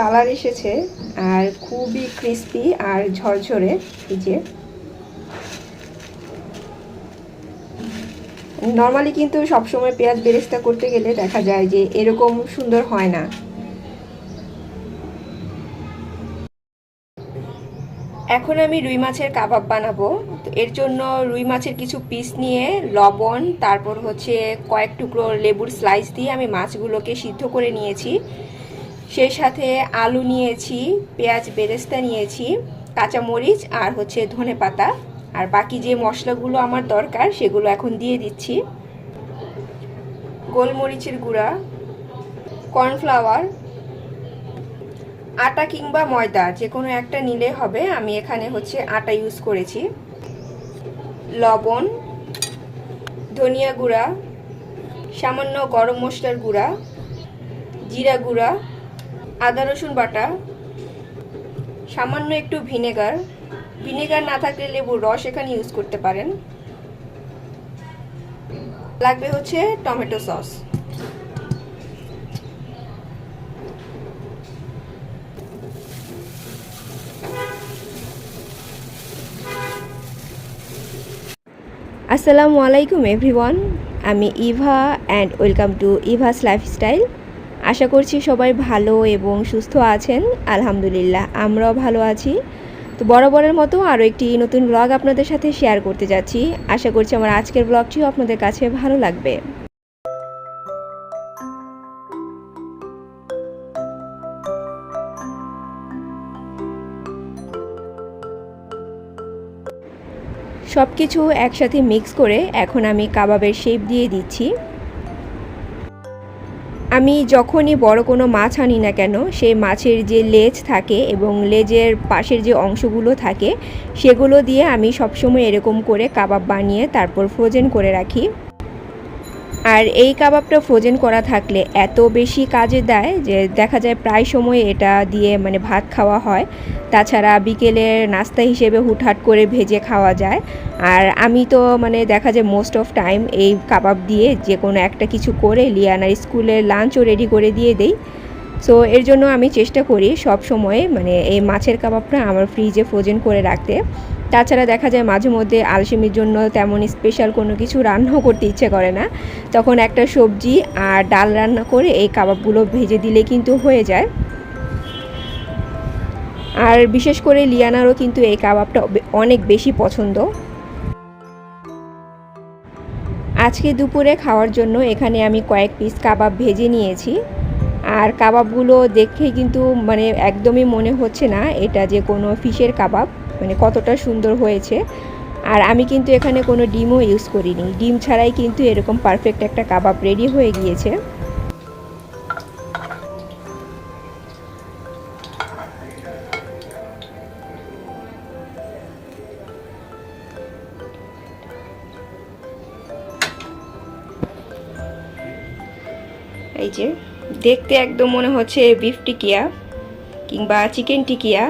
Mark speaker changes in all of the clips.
Speaker 1: Colour এসেছে আর খুবই crispy আর ঝরঝরে, এই যে। নর্মালি কিন্তু সবসময় পেঁয়াজ বেরেস্তা করতে গেলে দেখা যায় যে এরকম সুন্দর হয় না। এখন আমি রুই মাছের কাবাব বানাবো। তো এর জন্য রুই মাছের কিছু পিস নিয়ে লবণ, তারপর হচ্ছে কয়েক টুকরো লেবুর স্লাইস দিয়ে আমি মাছগুলোকে সিদ্ধ করে নিয়েছি। সেই সাথে আলু নিয়েছি, পেঁয়াজ বেরেস্তা নিয়েছি, কাঁচামরিচ আর হচ্ছে ধনে পাতা। আর বাকি যে মশলাগুলো আমার দরকার সেগুলো এখন দিয়ে দিচ্ছি। গোলমরিচের গুঁড়া, কর্নফ্লাওয়ার, আটা কিংবা ময়দা, যে কোনো একটা নিলে হবে। আমি এখানে হচ্ছে আটা ইউজ করেছি। লবণ, ধনিয়া গুঁড়া, সামান্য গরম মশলার গুঁড়া, জিরা গুঁড়া আদা, রসুন বাটা, সামান্য একটু ভিনেগার। ভিনেগার না থাকলে লেবুর রস এখানে ইউজ করতে পারেন। লাগবে হচ্ছে টমেটো সস। আসসালামু আলাইকুম এভরিওয়ান আমি Eva and welcome to Eva's lifestyle আশা করছি সবাই ভালো এবং সুস্থ আছেন, আলহামদুলিল্লাহ, আমরাও ভালো আছি। তো বরাবরের মতো আরও একটি নতুন ব্লগ আপনাদের সাথে শেয়ার করতে যাচ্ছি। আশা করছি আমার আজকের ব্লগটিও আপনাদের কাছে ভালো লাগবে। সব কিছু একসাথে মিক্স করে এখন আমি কাবাবের শেপ দিয়ে দিচ্ছি। আমি যখনই বড় কোনো মাছ আনি না কেন সেই মাছের যে লেজ থাকে এবং লেজের পাশের যে অংশগুলো থাকে, সেগুলো দিয়ে আমি সবসময় এরকম করে কাবাব বানিয়ে তারপর ফ্রোজেন করে রাখি। আর এই কাবাবটা ফ্রোজেন করা থাকলে এত বেশি কাজে দেয় যে দেখা যায় প্রায় সময় এটা দিয়ে মানে ভাত খাওয়া হয়। তাছাড়া বিকেলের নাস্তা হিসেবে হুটহাট করে ভেজে খাওয়া যায়। আর আমি তো মানে দেখা যায় মোস্ট অফ টাইম এই কাবাব দিয়ে যে কোনো একটা কিছু করে লিয়ানার স্কুলের লাঞ্চও রেডি করে দিয়ে দেই। সো এর জন্য আমি চেষ্টা করি সব সময় মানে এই মাছের কাবাবটা আমার ফ্রিজে ফ্রোজেন করে রাখতে। তাছাড়া দেখা যায় মাঝে মধ্যে আলসেমির জন্য তেমন স্পেশাল কোনো কিছু রান্নাও করতে ইচ্ছে করে না। তখন একটা সবজি আর ডাল রান্না করে এই কাবাবগুলো ভেজে দিলে কিন্তু হয়ে যায়। আর বিশেষ করে লিয়ানারও কিন্তু এই কাবাবটা অনেক বেশি পছন্দ। আজকে দুপুরে খাওয়ার জন্য এখানে আমি কয়েক পিস কাবাব ভেজে নিয়েছি। আর কাবাবগুলো দেখে কিন্তু মানে একদমই মনে হচ্ছে না এটা যে কোনো ফিশের কাবাব। মানে কতটা সুন্দর হয়েছে। আর আমি কিন্তু এখানে কোনো ডিমও ইউজ করিনি। ডিম ছাড়াই কিন্তু এরকম পারফেক্ট একটা কাবাব রেডি হয়ে গিয়েছে। এই যে, দেখতে একদম মনে হচ্ছে বিফ টিকিয়া কিংবা চিকেন টিকিয়া।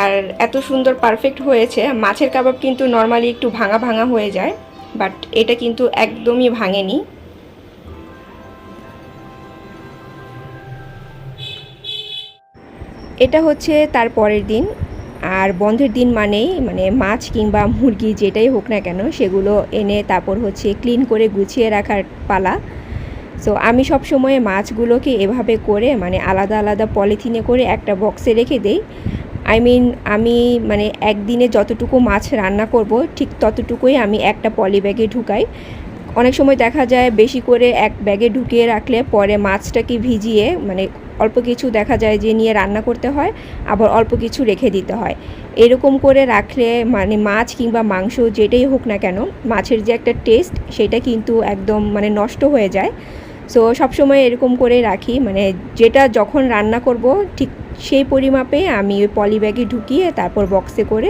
Speaker 1: আর এত সুন্দর পারফেক্ট হয়েছে। মাছের কাবাব কিন্তু নর্মালি একটু ভাঙা ভাঙা হয়ে যায় বাট এটা কিন্তু একদমই ভাঙেনি। এটা হচ্ছে তার পরের দিন, আর বন্ধের দিন মানেই মানে মাছ কিংবা মুরগি যেটাই হোক না কেন, সেগুলো এনে তারপর হচ্ছে ক্লিন করে গুছিয়ে রাখার পালা। সো আমি সব সময় মাছগুলোকে এভাবে করে মানে আলাদা আলাদা পলিথিনে করে একটা বক্সে রেখে দেই। আই মিন আমি মানে একদিনে যতটুকু মাছ রান্না করব, ঠিক ততটুকুই আমি একটা পলি ব্যাগে ঢুকাই। অনেক সময় দেখা যায় বেশি করে এক ব্যাগে ঢুকিয়ে রাখলে পরে মাছটাকে ভিজিয়ে মানে অল্প কিছু দেখা যায় যে নিয়ে রান্না করতে হয়, আবার অল্প কিছু রেখে দিতে হয়। এরকম করে রাখলে মানে মাছ কিংবা মাংস যেটাই হোক না কেন, মাছের যে একটা টেস্ট সেটা কিন্তু একদম মানে নষ্ট হয়ে যায়। সো সবসময় এরকম করে রাখি মানে যেটা যখন রান্না করব, ঠিক সেই পরিমাপে আমি ওই পলি ব্যাগে ঢুকিয়ে তারপর বক্সে করে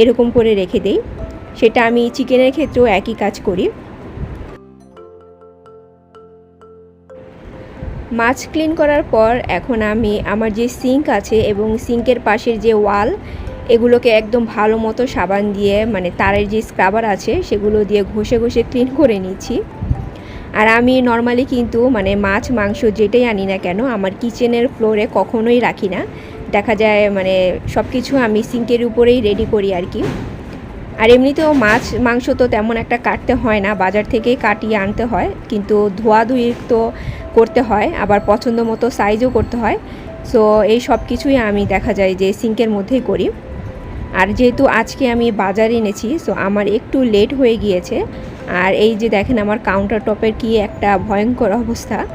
Speaker 1: এরকম করে রেখে দেই। সেটা আমি চিকেনের ক্ষেত্রেও একই কাজ করি। মাছ ক্লিন করার পর এখন আমি আমার যে সিঙ্ক আছে এবং সিঙ্কের পাশের যে ওয়াল, এগুলোকে একদম ভালো মতো সাবান দিয়ে মানে তারের যে স্ক্রাবার আছে, সেগুলো দিয়ে ঘষে ঘষে ক্লিন করে নিচ্ছি। আর আমি নর্মালি কিন্তু মানে মাছ, মাংস যেটাই আনি না কেন, আমার কিচেনের ফ্লোরে কখনোই রাখি না। দেখা যায় মানে সব কিছু আমি সিঙ্কের উপরেই রেডি করি আর কি। আর এমনিতেও মাছ, মাংস তো তেমন একটা কাটতে হয় না, বাজার থেকেই কাটিয়ে আনতে হয়। কিন্তু ধোয়াধুয়ি তো করতে হয়, আবার পছন্দ মতো সাইজও করতে হয়। সো এই সব কিছুই আমি দেখা যায় যে সিঙ্কের মধ্যেই করি। আর যেহেতু আজকে আমি বাজারে এনেছি সো আমার একটু লেট হয়ে গিয়েছে। আর এই যে দেখেন আমার কাউন্টার টপের কি একটা ভয়ঙ্কর অবস্থা।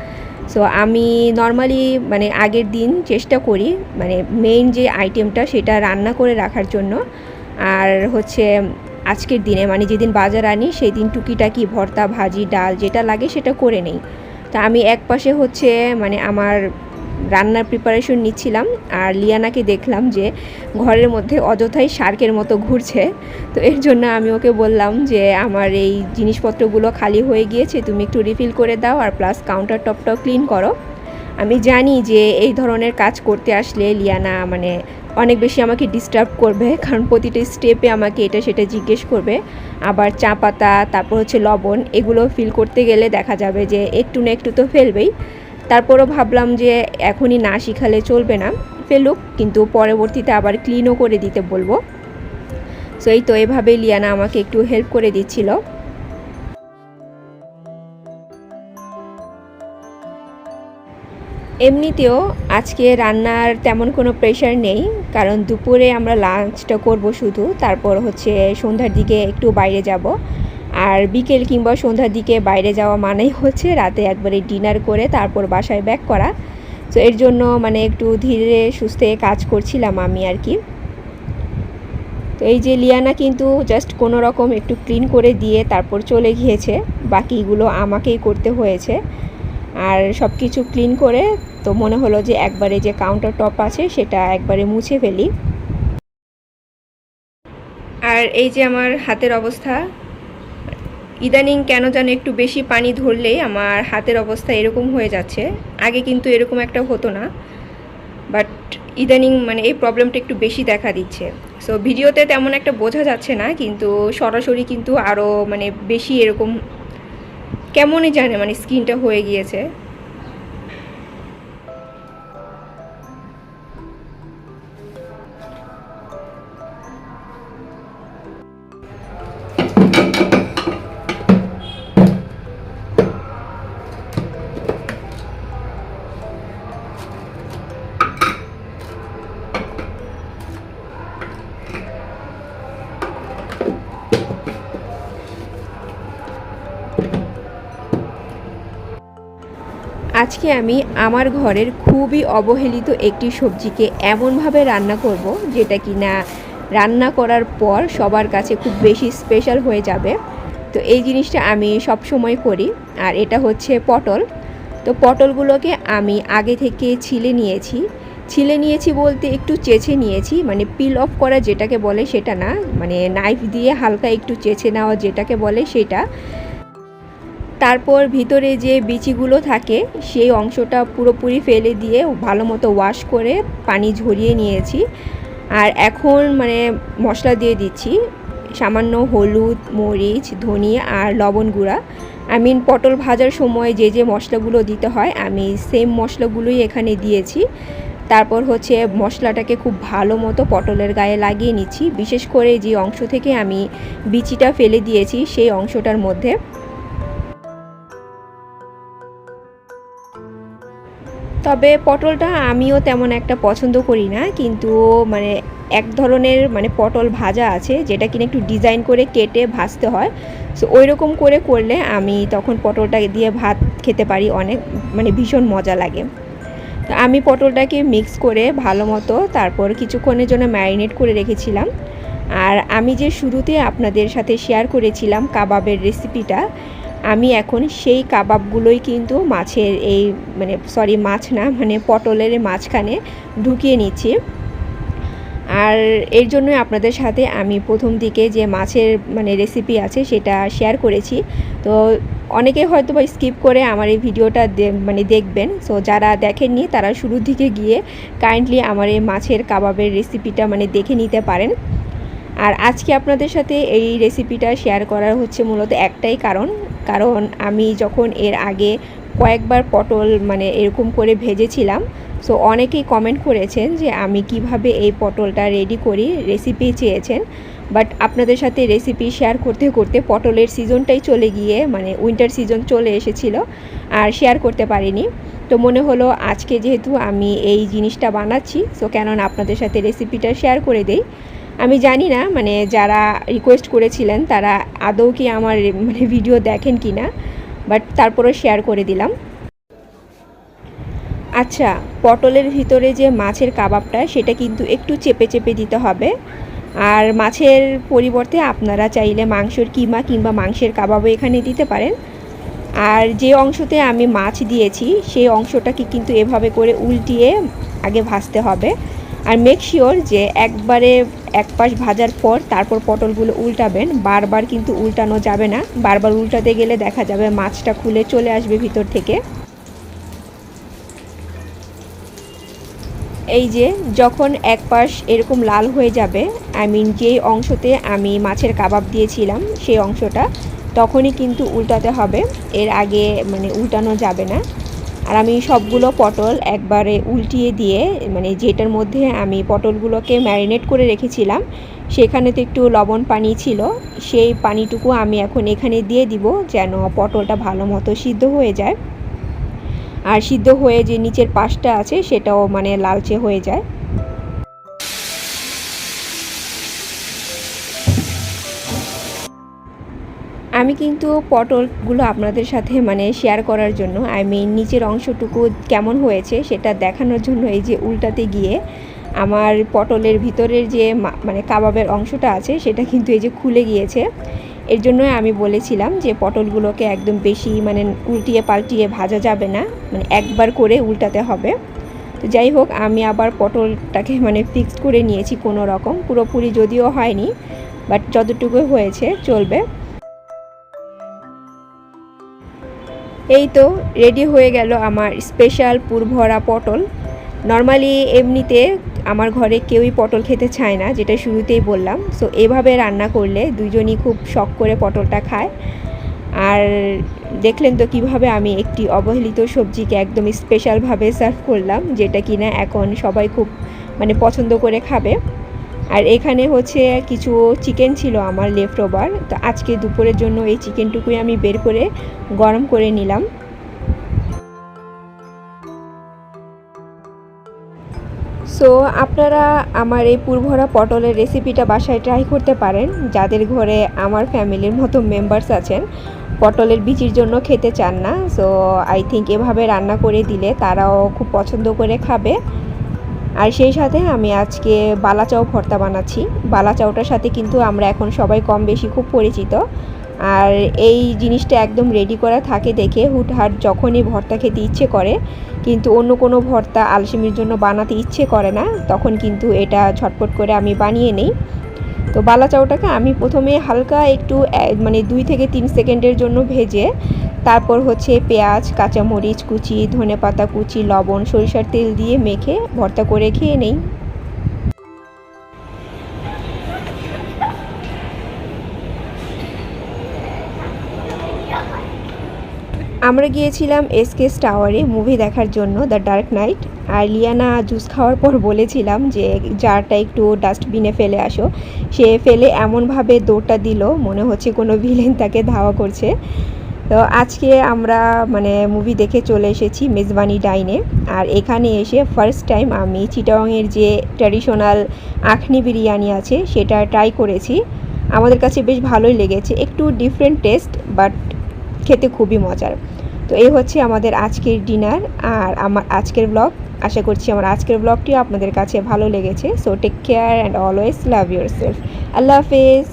Speaker 1: সো আমি নর্মালি মানে আগের দিন চেষ্টা করি মানে মেইন যে আইটেমটা সেটা রান্না করে রাখার জন্য। আর হচ্ছে আজকের দিনে মানে যেদিন বাজার আনি সেই দিন টুকিটাকি ভর্তা, ভাজি, ডাল যেটা লাগে সেটা করে নেই। তা আমি এক পাশে হচ্ছে মানে আমার রান্নার প্রিপারেশন নিচ্ছিলাম আর লিয়ানাকে দেখলাম যে ঘরের মধ্যে অযথাই শার্কের মতো ঘুরছে। তো এর জন্য আমি ওকে বললাম যে, আমার এই জিনিসপত্রগুলো খালি হয়ে গিয়েছে, তুমি একটু রিফিল করে দাও আর প্লাস কাউন্টার টপটাও ক্লিন করো। আমি জানি যে, এই ধরনের কাজ করতে আসলে লিয়ানা মানে অনেক বেশি আমাকে ডিস্টার্ব করবে, কারণ প্রতিটা স্টেপে আমাকে এটা সেটা জিজ্ঞেস করবে। আবার চা পাতা, তারপর হচ্ছে লবণ, এগুলো ফিল করতে গেলে দেখা যাবে যে একটু না একটু তো ফেলবেই। তারপরও ভাবলাম যে এখনই না শিখালে চলবে না, ফেলুক, কিন্তু পরবর্তীতে আবার ক্লিনও করে দিতে বলব। সো এই তো এভাবেই লিয়ানা আমাকে একটু হেল্প করে দিচ্ছিল। এমনিতেও আজকে রান্নার তেমন কোনো প্রেশার নেই, কারণ দুপুরে আমরা লাঞ্চটা করব শুধু, তারপর হচ্ছে সন্ধ্যার দিকে একটু বাইরে যাব। আর বিকেল কিংবা সন্ধ্যার দিকে বাইরে যাওয়া মানেই হচ্ছে রাতে একবারে ডিনার করে তারপর বাসায় ব্যাক করা। তো এর জন্য মানে একটু ধীরে সুস্থে কাজ করছিলাম আমি আর কি। তো এই যে লিয়ানা কিন্তু জাস্ট কোনো রকম একটু ক্লিন করে দিয়ে তারপর চলে গিয়েছে। বাকিগুলো আমাকেই করতে হয়েছে। আর সব কিছু ক্লিন করে তো মনে হলো যে একবারে যে কাউন্টার টপ আছে সেটা একবারে মুছে ফেলি। আর এই যে আমার হাতের অবস্থা ইদানিং কেন যেন একটু বেশি পানি ধরলেই আমার হাতের অবস্থা এরকম হয়ে যাচ্ছে। আগে কিন্তু এরকম একটা হতো না। বাট ইদানিং মানে এই প্রবলেমটা একটু বেশি দেখা দিচ্ছে। সো ভিডিওতে তেমন একটা বোঝা যাচ্ছে না, কিন্তু সরাসরি কিন্তু আরও মানে বেশি এরকম কেমনই জানে মানে স্কিনটা হয়ে গিয়েছে। আজকে আমি আমার ঘরের খুবই অবহেলিত একটি সবজিকে এমনভাবে রান্না করব যেটা কি না রান্না করার পর সবার কাছে খুব বেশি স্পেশাল হয়ে যাবে। তো এই জিনিসটা আমি সব সময় করি আর এটা হচ্ছে পটল। তো পটলগুলোকে আমি আগে থেকে ছিলে নিয়েছি। ছিলে নিয়েছি বলতে একটু চেঁচে নিয়েছি মানে পিল অফ করা যেটাকে বলে সেটা না মানে নাইফ দিয়ে হালকা একটু চেঁচে নেওয়া যেটাকে বলে সেটা। তারপর ভিতরে যে বিচিগুলো থাকে, সেই অংশটা পুরোপুরি ফেলে দিয়ে ভালো মতো ওয়াশ করে পানি ঝরিয়ে নিয়েছি। আর এখন মানে মশলা দিয়ে দিচ্ছি। সামান্য হলুদ, মরিচ, ধনিয়া আর লবণ গুঁড়া। আই মিন পটল ভাজার সময় যে যে মশলাগুলো দিতে হয়, আমি সেম মশলাগুলোই এখানে দিয়েছি। তারপর হচ্ছে মশলাটাকে খুব ভালো মতো পটলের গায়ে লাগিয়ে নিচ্ছি। বিশেষ করে যে অংশ থেকে আমি বিচিটা ফেলে দিয়েছি, সেই অংশটার মধ্যে। তবে পটলটা আমিও তেমন একটা পছন্দ করি না, কিন্তু মানে এক ধরনের মানে পটল ভাজা আছে, যেটা কিনা একটু ডিজাইন করে কেটে ভাজতে হয়। সো ওই রকম করে করলে আমি তখন পটলটা দিয়ে ভাত খেতে পারি অনেক মানে ভীষণ মজা লাগে। তো আমি পটলটাকে মিক্স করে ভালো মতো তারপর কিছুক্ষণের জন্য ম্যারিনেট করে রেখেছিলাম। আর আমি যে শুরুতে আপনাদের সাথে শেয়ার করেছিলাম কাবাবের রেসিপিটা আমি এখন সেই কাবাবগুলোই কিন্তু মাছের এই মানে সরি মাছ না মানে পটলের মাঝখানে ঢুকিয়ে নিচ্ছি। আর এর জন্যই আপনাদের সাথে আমি প্রথম দিকে যে মাছের মানে রেসিপি আছে সেটা শেয়ার করেছি। তো অনেকে হয়তো বা স্কিপ করে আমার এই ভিডিওটা মানে দেখবেন। সো যারা দেখেননি, তারা শুরুর দিকে গিয়ে কাইন্ডলি আমার এই মাছের কাবাবের রেসিপিটা মানে দেখে নিতে পারেন। আর আজকে আপনাদের সাথে এই রেসিপিটা শেয়ার করার হচ্ছে মূলত একটাই কারণ। কারণ আমি যখন এর আগে কয়েকবার পটল মানে এরকম করে ভেজেছিলাম সো অনেকেই কমেন্ট করেছেন যে আমি কীভাবে এই পটলটা রেডি করি রেসিপি চেয়েছেন। বাট আপনাদের সাথে রেসিপি শেয়ার করতে করতে পটলের সিজনটাই চলে গিয়ে মানে উইন্টার সিজন চলে এসেছিল, আর শেয়ার করতে পারিনি। তো মনে হলো আজকে যেহেতু আমি এই জিনিসটা বানাচ্ছি সো কেননা আপনাদের সাথে রেসিপিটা শেয়ার করে দেই। আমি জানি না মানে যারা রিকোয়েস্ট করেছিলেন তারা আদৌ কি আমার মানে ভিডিও দেখেন কি না বাট তারপরেও শেয়ার করে দিলাম। আচ্ছা পটলের ভিতরে যে মাছের কাবাবটা, সেটা কিন্তু একটু চেপে চেপে দিতে হবে। আর মাছের পরিবর্তে আপনারা চাইলে মাংসের কিমা কিংবা মাংসের কাবাবও এখানে দিতে পারেন। আর যে অংশতে আমি মাছ দিয়েছি, সেই অংশটাকে কিন্তু এভাবে করে উল্টিয়ে আগে ভাজতে হবে। আর মেক শিওর যে একবারে এক পাশ ভাজার পর তারপর পটলগুলো উল্টাবেন। বারবার কিন্তু উল্টানো যাবে না। বারবার উল্টাতে গেলে দেখা যাবে মাছটা খুলে চলে আসবে ভিতর থেকে। এই যে যখন এক পাশ এরকম লাল হয়ে যাবে আই মিন যেই অংশতে আমি মাছের কাবাব দিয়েছিলাম, সেই অংশটা, তখনই কিন্তু উল্টাতে হবে। এর আগে মানে উল্টানো যাবে না। আর আমি সবগুলো পটল একবারে উল্টিয়ে দিয়ে মানে যেটার মধ্যে আমি পটলগুলোকে ম্যারিনেট করে রেখেছিলাম, সেখানে তো একটু লবণ পানি ছিল, সেই পানিটুকু আমি এখন এখানে দিয়ে দিব যেন পটলটা ভালো মতো সিদ্ধ হয়ে যায়। আর সিদ্ধ হয়ে যে নিচের পাশটা আছে, সেটাও মানে লালচে হয়ে যায়। আমি কিন্তু পটলগুলো আপনাদের সাথে মানে শেয়ার করার জন্য আই মিন নিচের অংশটুকু কেমন হয়েছে সেটা দেখানোর জন্য এই যে উল্টাতে গিয়ে আমার পটলের ভিতরের যে মানে কাবাবের অংশটা আছে সেটা কিন্তু এই যে খুলে গিয়েছে। এর জন্যই আমি বলেছিলাম যে পটলগুলোকে একদম বেশি মানে উল্টিয়ে পাল্টিয়ে ভাজা যাবে না মানে একবার করে উল্টাতে হবে। তো যাই হোক, আমি আবার পটলটাকে মানে ফিক্সড করে নিয়েছি কোনো রকম, পুরোপুরি যদিও হয়নি বাট যতটুকু হয়েছে চলবে। এই তো রেডি হয়ে গেল আমার স্পেশাল পুরভরা পটল। নর্মালি এমনিতে আমার ঘরে কেউই পটল খেতে চায় না, যেটা শুরুতেই বললাম। সো এভাবে রান্না করলে দুজনই খুব শখ করে পটলটা খায়। আর দেখলেন তো কীভাবে আমি একটি অবহেলিত সবজিকে একদম স্পেশালভাবে সার্ভ করলাম, যেটা কিনা এখন সবাই খুব মানে পছন্দ করে খাবে। আর এখানে হচ্ছে কিছু চিকেন ছিল আমার লেফট ওভার তো আজকে দুপুরের জন্য এই চিকেনটুকুই আমি বের করে গরম করে নিলাম। সো আপনারা আমার এই পুরভরা পটলের রেসিপিটা বাসায় ট্রাই করতে পারেন। যাদের ঘরে আমার ফ্যামিলির মতো মেম্বার্স আছেন, পটলের বিচির জন্য খেতে চান না। সো আই থিঙ্ক এভাবে রান্না করে দিলে তারাও খুব পছন্দ করে খাবে। আর সেই সাথে আমি আজকে বালাচাও ভর্তা বানাচ্ছি। বালাচাওটার সাথে কিন্তু আমরা এখন সবাই কম বেশি খুব পরিচিত। আর এই জিনিসটা একদম রেডি করা থাকে দেখে হুটহাট যখনই ভর্তা খেতে ইচ্ছে করে, কিন্তু অন্য কোনো ভর্তা আলসেমির জন্য বানাতে ইচ্ছে করে না, তখন কিন্তু এটা ঝটপট করে আমি বানিয়ে নেই। তো বালা চাউটাকে আমি প্রথমে হালকা একটু মানে দুই থেকে তিন সেকেন্ডের জন্য ভেজে, তারপর হচ্ছে পেঁয়াজ, কাঁচামরিচ কুচি, ধনে পাতা কুচি, লবণ, সরিষার তেল দিয়ে মেখে ভর্তা করে খেয়ে নেই। আমরা গিয়েছিলাম এসকেস টাওয়ারে মুভি দেখার জন্য দ্য ডার্ক নাইট। আর লিয়ানা জুস খাওয়ার পর বলেছিলাম যে, জারটা একটু ডাস্টবিনে ফেলে আসো। সে ফেলে এমনভাবে দৌড়টা দিল, মনে হচ্ছে কোনো ভিলেন তাকে ধাওয়া করছে। তো আজকে আমরা মানে মুভি দেখে চলে এসেছি মেজবানি ডাইনে। আর এখানে এসে ফার্স্ট টাইম আমি চিটাংয়ের যে ট্র্যাডিশনাল আখনি বিরিয়ানি আছে, সেটা ট্রাই করেছি। আমাদের কাছে বেশ ভালোই লেগেছে। একটু ডিফারেন্ট টেস্ট বাট খেতে খুবই মজার। তো এই হচ্ছে আমাদের আজকের ডিনার আর আমার আজকের ব্লগ আশা করছি আমার আজকের ব্লগটিও আপনাদের কাছে ভালো লেগেছে so take care and always love yourself আল্লাহ হাফেজ।